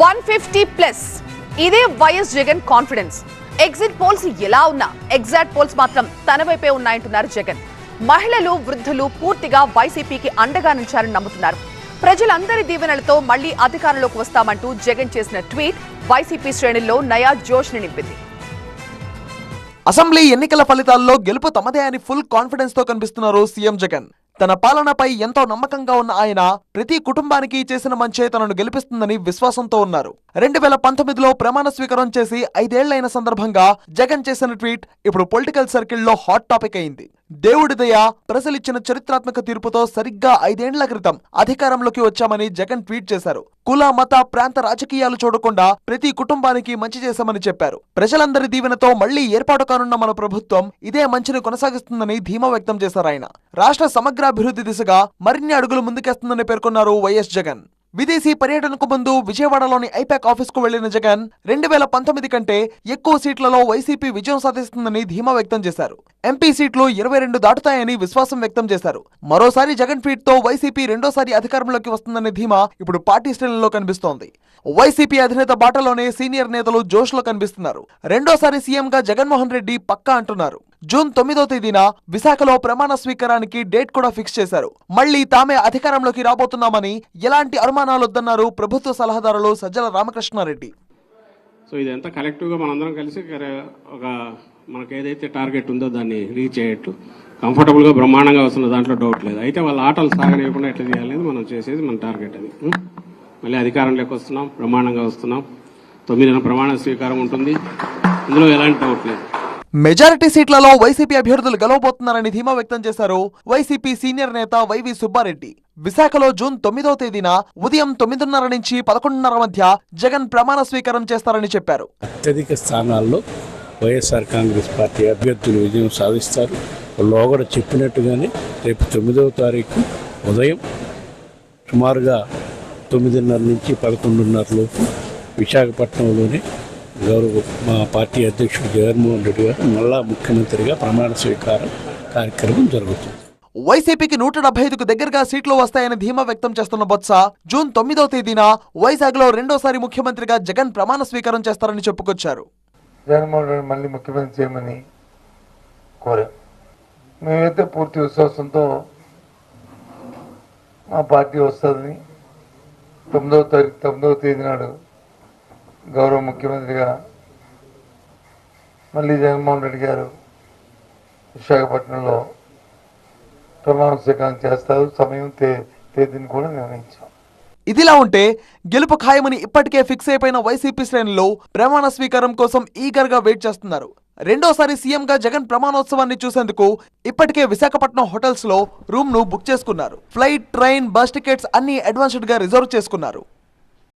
One fifty plus. ఇదే YS Jagan confidence. Exit polls ఎలా ఉన్నా ఎగ్జాక్ట్ పోల్స్ మాత్రం తన వైపే ఉన్నాయంటున్నారు జగన్. మహిళలు వృద్ధులు పూర్తిగా వైసీపీకి అండగా నిలిచారని నమ్ముతున్నారు. ప్రజలందరి దీవెనలతో మళ్ళీ అధికారంలోకి వస్తామంటూ జగన్ చేసిన ట్వీట్ వైసీపీ శ్రేణుల్లో నయా జోష్ నింపింది. అసెంబ్లీ ఎన్నికల ఫలితాల్లో గెలుపు తమదే అని ఫుల్ కాన్ఫిడెన్స్తో కనిపిస్తున్నారు సీఎం జగన్. తన పాలనపై ఎంతో నమ్మకంగా ఉన్న ఆయన ప్రతి కుటుంబానికి చేసిన మంచే తనను గెలిపిస్తుందని విశ్వాసంతో ఉన్నారు. రెండు వేల పంతొమ్మిదిలో ప్రమాణ స్వీకారం చేసి ఐదేళ్ళైన సందర్భంగా జగన్ చేసిన ట్వీట్ ఇప్పుడు పొలిటికల్ సర్కిల్లో హాట్ టాపిక్ అయింది. దేవుడి దయ ప్రజలిచ్చిన చరిత్రాత్మక తీర్పుతో సరిగ్గా ఐదేండ్ల క్రితం అధికారంలోకి వచ్చామని జగన్ ట్వీట్ చేశారు. కుల మత ప్రాంత రాజకీయాలు చూడకుండా ప్రతి కుటుంబానికి మంచి చేశామని చెప్పారు. ప్రజలందరి దీవెనతో మళ్ళీ ఏర్పాటు కానున్న మన ప్రభుత్వం ఇదే మంచిని కొనసాగిస్తుందని ధీమా వ్యక్తం చేశారు ఆయన. రాష్ట్ర సమగ్రాభివృద్ధి దిశగా మరిన్ని అడుగులు ముందుకేస్తుందని పేర్కొన్నారు వైఎస్ జగన్. విదేశీ పర్యటనకు ముందు విజయవాడలోని ఐపాక్ ఆఫీస్కు వెళ్ళిన జగన్ రెండు వేల పంతొమ్మిది కంటే ఎక్కువ సీట్లలో వైసీపీ విజయం సాధిస్తుందని ధీమా వ్యక్తం చేశారు. ఎంపీ సీట్లు ఇరవై రెండు దాటుతాయని విశ్వాసం వ్యక్తం చేశారు. మరోసారి జగన్ ట్వీట్తో వైసీపీ రెండోసారి అధికారంలోకి వస్తుందనే ధీమా ఇప్పుడు పార్టీ శ్రేణుల్లో కనిపిస్తోంది. వైసీపీ అధినేత బాటలోనే సీనియర్ నేతలు జోష్లో కనిపిస్తున్నారు. రెండోసారి సీఎంగా జగన్మోహన్ రెడ్డి పక్కా అంటున్నారు. జూన్ తొమ్మిదో తేదీన విశాఖలో ప్రమాణ స్వీకారానికి డేట్ కూడా ఫిక్స్ చేశారు. మళ్ళీ తామే అధికారంలోకి రాబోతున్నామని ఎలాంటి అనుమానాలొద్దన్నారు ప్రభుత్వ సలహాదారులు సజ్జల రామకృష్ణారెడ్డి. సో ఇదంతా కలెక్టివ్గా మనందరం కలిసి ఒక మనకు ఏదైతే టార్గెట్ ఉందో దాన్ని రీచ్ అయ్యేట్టు కంఫర్టబుల్గా బ్రహ్మాండంగా వస్తున్న దాంట్లో డౌట్ లేదు. అయితే వాళ్ళ ఆటలు సాగనివ్వకుండా ఎట్లా చేయాలనేది మనం చేసేది మన టార్గెట్ అది. మళ్ళీ అధికారంలోకి వస్తున్నాం బ్రహ్మాండంగా వస్తున్నాం. తొమ్మిదిన ప్రమాణ స్వీకారం ఉంటుంది. ఇందులో ఎలాంటి డౌట్ లేదు. మెజారిటీ సీట్లలో వైసీపీ అభ్యర్థులు గెలవబోతున్నారని ధీమా వ్యక్తం చేశారు వైసీపీ సీనియర్ నేత వైవి సుబ్బారెడ్డి. విశాఖలో జూన్ తొమ్మిదో తేదీన ఉదయం తొమ్మిదిన్నర నుంచి పదకొండున్నర మధ్య జగన్ ప్రమాణ స్వీకారం చేస్తారని చెప్పారు. అత్యధిక స్థానాల్లో వైఎస్ఆర్ కాంగ్రెస్ పార్టీ అభ్యర్థులు విజయం సాధిస్తారు. లోగడ చెప్పినట్టుగానే రేపు తొమ్మిదవ తారీఖు ఉదయం సుమారుగా తొమ్మిదిన్నర నుంచి పదకొండున్నర లోపు విశాఖపట్నంలోని గౌరవ మా పార్టీ అధ్యక్షుడు జగన్మోహన్ రెడ్డి గారు మళ్ళా ముఖ్యమంత్రిగా ప్రమాణ స్వీకారం కార్యక్రమం జరుగుతుంది. వైసీపీకి నూట డెబ్బై ఐదుకు దగ్గరగా సీట్లు వస్తాయని ధీమా వ్యక్తం చేస్తున్న బొత్స జూన్ తొమ్మిదో తేదీన వైజాగ్లో రెండోసారి ముఖ్యమంత్రిగా జగన్ ప్రమాణ స్వీకారం చేస్తారని చెప్పుకొచ్చారు. జగన్మోహన్ రెడ్డి మళ్ళీ ముఖ్యమంత్రి చేయమని కోరాం. మేమైతే పూర్తి విశ్వాసంతో మా పార్టీ వస్తుందని తొమ్మిదవ తారీఖు తొమ్మిదవ తేదీ నాడు గౌరవ ముఖ్యమంత్రిగా మళ్ళీ జగన్మోహన్ రెడ్డి గారు విశాఖపట్నంలో ప్రమాణ స్వీకారం చేస్తారు. సమయం తే తేదీని కూడా నిర్ణయించాం. ఇదిలా ఉంటే గెలుపు ఖాయమని ఇప్పటికే ఫిక్స్ అయిపోయిన వైసీపీ శ్రేణులు ప్రమాణ స్వీకారం కోసం ఈగర్గా వెయిట్ చేస్తున్నారు. రెండోసారి సీఎంగా జగన్ ప్రమాణోత్సవాన్ని చూసేందుకు ఇప్పటికే విశాఖపట్నం హోటల్స్లో రూమ్ను బుక్ చేసుకున్నారు. ఫ్లైట్ ట్రైన్ బస్ టికెట్స్ అన్ని అడ్వాన్స్డ్గా రిజర్వ్ చేసుకున్నారు.